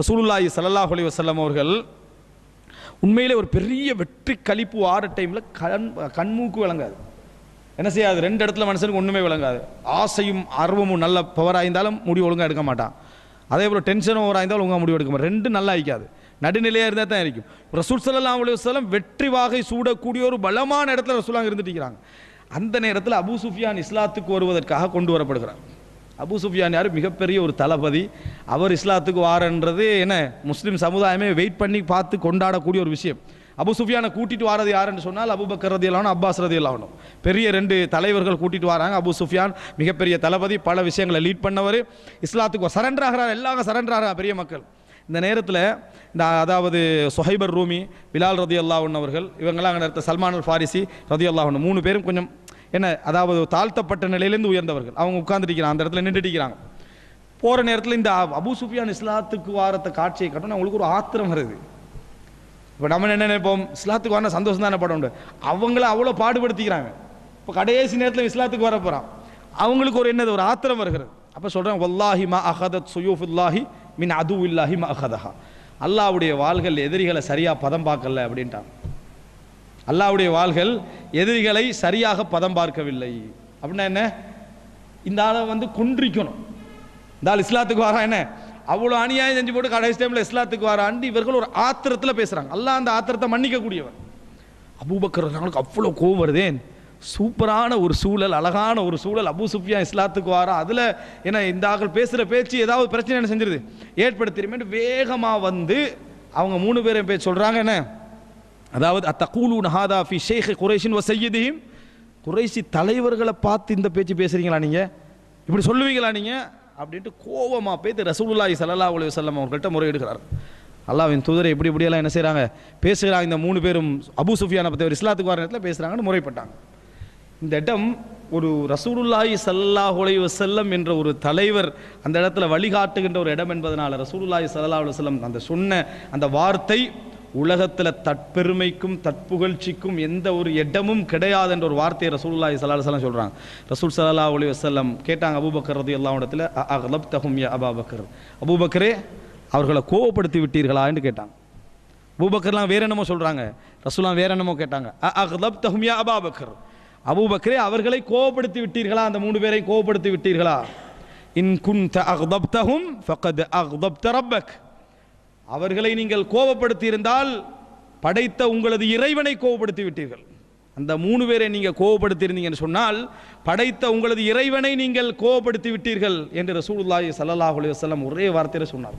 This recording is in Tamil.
ரசூலுல்லாஹி சல்லாஹ் அலி வசல்லம் அவர்கள் உண்மையிலே ஒரு பெரிய வெற்றி கழிப்பு ஆற டைமில் கண் கண்மூக்கு விளங்காது. என்ன செய்யாது? ரெண்டு இடத்துல மனுஷனுக்கு ஒன்றுமே விளங்காது. ஆசையும் ஆர்வமும் நல்ல பவராக இருந்தாலும் முடிவு ஒழுங்காக எடுக்க மாட்டான். அதே போல் டென்ஷனும் ஓவராக இருந்தாலும் ஒழுங்காக முடிவு எடுக்க மாட்டான். ரெண்டும் நல்லா இருக்காது. நடுநிலையாக இருந்தால் தான் இருக்கும். ரசூல் ஸல்லல்லாஹு அலி வஸல்லம் வெற்றி வாகை சூடக்கூடிய ஒரு பலமான இடத்துல ரசூலாங்க இருந்துட்டு இருக்கிறாங்க. அந்த நேரத்தில் அபு சுஃபியான் இஸ்லாத்துக்கு வருவதற்காக கொண்டு வரப்படுகிறார். அபு சுஃபியான் யார்? மிகப்பெரிய ஒரு தளபதி. அவர் இஸ்லாத்துக்கு வாரன்றது என்ன? முஸ்லீம் சமுதாயமே வெயிட் பண்ணி பார்த்து கொண்டாடக்கூடிய ஒரு விஷயம். அபு சுஃபியானை கூட்டிட்டு வாரது யாருன்னு சொன்னால் அபுபக்கர் ரதி இல்லாமல் அப்பாஸ் ரதி அல்லாவணும் பெரிய ரெண்டு தலைவர்கள் கூட்டிட்டு வராங்க அபு சுஃபியான் மிகப்பெரிய தளபதி பல விஷயங்களை லீட் பண்ணவர். இஸ்லாத்துக்கு சரண்டர் ஆகிறார் எல்லாரும் சரண்டர் ஆகிறார் பெரிய மக்கள். இந்த நேரத்தில் இந்த அதாவது சொஹைபர் ரூமி பிலால் ரதி அல்லாஹன் அவர்கள் இவங்கெல்லாம் அங்கே நேரத்தில் சல்மான் அல் ஃபாரிசி ரதி அல்லாஹன் மூணு பேரும் கொஞ்சம் என்ன அதாவது தாழ்த்தப்பட்ட நிலையிலேருந்து உயர்ந்தவர்கள். அவங்க உட்காந்துருக்கிறாங்க அந்த இடத்துல நின்றுட்டிருக்கிறாங்க. போகிற நேரத்தில் இந்த அபு சுஃபியான் இஸ்லாத்துக்கு வாரத்தை காட்சியை கட்டணும் அவங்களுக்கு ஒரு ஆத்திரம் வருது. இப்போ நம்ம என்ன நினைப்போம்? இஸ்லாத்துக்கு வரணும் சந்தோஷம் தானே படம் உண்டு. அவங்கள அவ்வளோ பாடுபடுத்திக்கிறாங்க. இப்போ கடைசி நேரத்தில் இஸ்லாத்துக்கு வர போகிறான் அவங்களுக்கு ஒரு என்னது ஒரு ஆத்திரம் வருகிறது. அப்போ சொல்கிறேன் வல்லாஹி மா அஹதத் சுயூஃபுல்லாஹி மின் அது இல்லாஹி மா அஹதஹா. அல்லாவுடைய வாள்கள் எதிரிகளை சரியாக பதம் பார்க்கல அப்படின்ட்டாங்க. அல்லாவுடைய வாள்கள் எதிரிகளை சரியாக பதம் பார்க்கவில்லை. அப்படின்னா என்ன? இந்த ஆளை வந்து குன்றிக்கணும். இந்த ஆள் இஸ்லாத்துக்கு வாரா என்ன? அவ்வளோ அநியாயம் செஞ்சு போட்டு கடைசி டைமில் இஸ்லாத்துக்கு வரான்ட்டு இவர்கள் ஒரு ஆத்திரத்தில் பேசுகிறாங்க அல்லாஹ் அந்த ஆத்திரத்தை மன்னிக்கக்கூடியவர். அபூபக்கர் அவ்வளோ கோவம் வருதேன் சூப்பரான ஒரு சூழல் அழகான ஒரு சூழல். அபு சுஃபியா இஸ்லாத்துக்கு வாரா. அதில் ஏன்னா இந்த ஆக்கள் பேசுகிற பேச்சு ஏதாவது பிரச்சனை என்ன செஞ்சிருது? ஏற்படுத்திருமேட்டு வேகமாக வந்து அவங்க மூணு பேரும் பேச்சு சொல்கிறாங்க என்ன? அதாவது அத்தகூலு நஹாதா ஃபி ஷேக் குறைஷின் வ சையதிஹிம்? குறைசி தலைவர்களை பார்த்து இந்த பேச்சு பேசுகிறீங்களா நீங்கள் இப்படி சொல்லுவீங்களா நீங்கள் அப்படின்ட்டு கோவமாக பேத்து ரசூலுல்லாஹி சல்லா அலைஹி வஸல்லம் அவர்கள்ட்ட முறையிடுகிறார். அல்லாவின் தூதரை இப்படி இப்படியெல்லாம் என்ன செய்கிறாங்க பேசுகிறாங்க இந்த மூணு பேரும். அபு சுஃபியானை பற்றி ஒரு இஸ்லாத்துக்கு வர நேரத்தில் பேசுகிறாங்கன்னு முறைப்பட்டாங்க. இந்த இடம் ஒரு ரசூலுல்லாஹி ஸல்லல்லாஹு அலைஹி வஸல்லம் என்ற ஒரு தலைவர் அந்த இடத்துல வழிகாட்டுகின்ற ஒரு இடம் என்பதனால் ரசூலுல்லாஹி சல்லா அலைஹி அந்த சொன்ன அந்த வார்த்தை உலகத்தில் தற்பெருமைக்கும் தற்புகழ்ச்சிக்கும் எந்த ஒரு இடமும் கிடையாது என்ற ஒரு வார்த்தையை ரசூலுல்லாஹி சலாஹ் அலைஹி வஸல்லம் ரசூல் ஸல்லல்லாஹு அலி வசல்லம் கேட்டாங்க அபூபக்கர் எல்லாம் இடத்துல அகலப்தஹும் யா அபாபக்கர். அபூபக்கரே அவர்களை கோவப்படுத்தி விட்டீர்களா என்று கேட்டாங்க. அபூபக்கர்லாம் வேற என்னமோ சொல்கிறாங்க ரசூலாம் வேற என்னமோ கேட்டாங்க. அகலப்தஹும் யா அபாபக்கர். அபூபக்கரே அவர்களை கோவப்படுத்தி விட்டீர்களா? அந்த மூணு பேரை கோவப்படுத்தி விட்டீர்களா? இன் குன் அக்தப்தஹும் ஃபக்கத் அக்தப்த ரப்பக். அவர்களை நீங்கள் கோபப்படுத்தி இருந்தால் படைத்த உங்களது இறைவனை கோபப்படுத்தி விட்டீர்கள் அந்த மூணு பேரை நீங்கள் கோபப்படுத்தி இருந்தீங்கன்னு சொன்னால் படைத்த உங்களது இறைவனை நீங்கள் கோபப்படுத்தி விட்டீர்கள் என்று ரசூலுல்லாஹி சல்லாஹ் அலைஹி வஸல்லம் ஒரே வார்த்தையில் சொன்னார்.